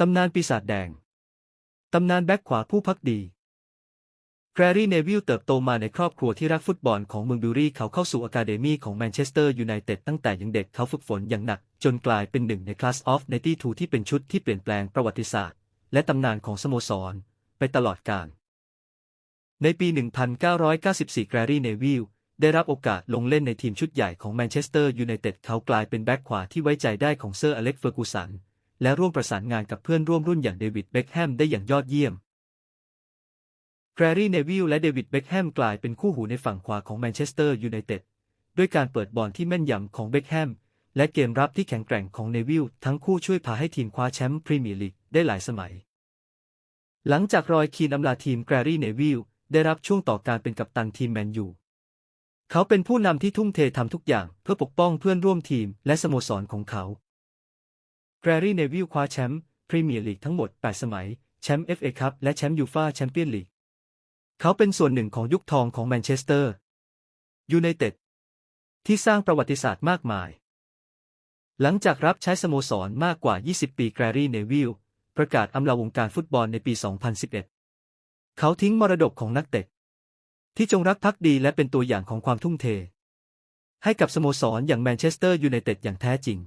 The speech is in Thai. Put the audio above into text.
ตำนานปีศาจแดง ตำนานแบ็คขวาผู้พักดี แกรรี่เนวิลเติบโตมาในครอบครัวที่รักฟุตบอลของเมืองบิวรี่เขาเข้าสู่อะคาเดมีของแมนเชสเตอร์ยูไนเต็ดตั้งแต่ยังเด็กเขาฝึกฝนอย่างหนัก จนกลายเป็นหนึ่งในคลาสออฟในที่ทูที่เป็นชุดที่เปลี่ยนแปลงประวัติศาสตร์ และตำนานของสโมสร ไปตลอดกาล ในปี 1994 แกรรี่เนวิลได้รับโอกาสลงเล่นในทีมชุดใหญ่ของแมนเชสเตอร์ยูไนเต็ดเขากลายเป็นแบ็คขวาที่ไว้ใจได้ของเซอร์อเล็กซ์เฟอร์กูสัน และร่วมประสานงานกับเพื่อนร่วมรุ่นอย่างเดวิดเบ็คแฮมได้อย่างยอดเยี่ยมแกรรี่เนวิลและเดวิดเบ็คแฮมกลายเป็นคู่หูในฝั่งขวาของแมนเชสเตอร์ยูไนเต็ดด้วยการเปิดบอลที่แม่นยำของเบ็คแฮมและเกมรับที่แข็งแกร่งของเนวิลทั้งคู่ช่วยพาให้ทีมคว้าแชมป์พรีเมียร์ลีกได้หลายสมัย หลังจากรอยคีนอำลาทีมแกรรี่เนวิลได้รับช่วงต่อการเป็นกัปตันทีมแมนยูเขาเป็นผู้นำที่ทุ่มเททำทุกอย่างเพื่อปกป้องเพื่อนร่วมทีมและสโมสรของเขา แกรรี่เนวิลคว้าแชมป์พรีเมียร์ลีกทั้งหมด 8 สมัย แชมป์ FA คัพและแชมป์ยูฟ่าแชมเปี้ยนลีก เขาเป็นส่วนหนึ่งของยุคทองของแมนเชสเตอร์ยูไนเต็ดที่สร้างประวัติศาสตร์มากมาย หลังจากรับใช้สโมสรมากกว่า 20 ปีแกรรี่เนวิลประกาศอำลาวงการฟุตบอลในปี 2011 เขาทิ้งมรดกของนักเตะที่จงรักภักดีและเป็นตัวอย่างของความทุ่มเท ให้กับสโมสรอย่างแมนเชสเตอร์ยูไนเต็ดอย่างแท้จริง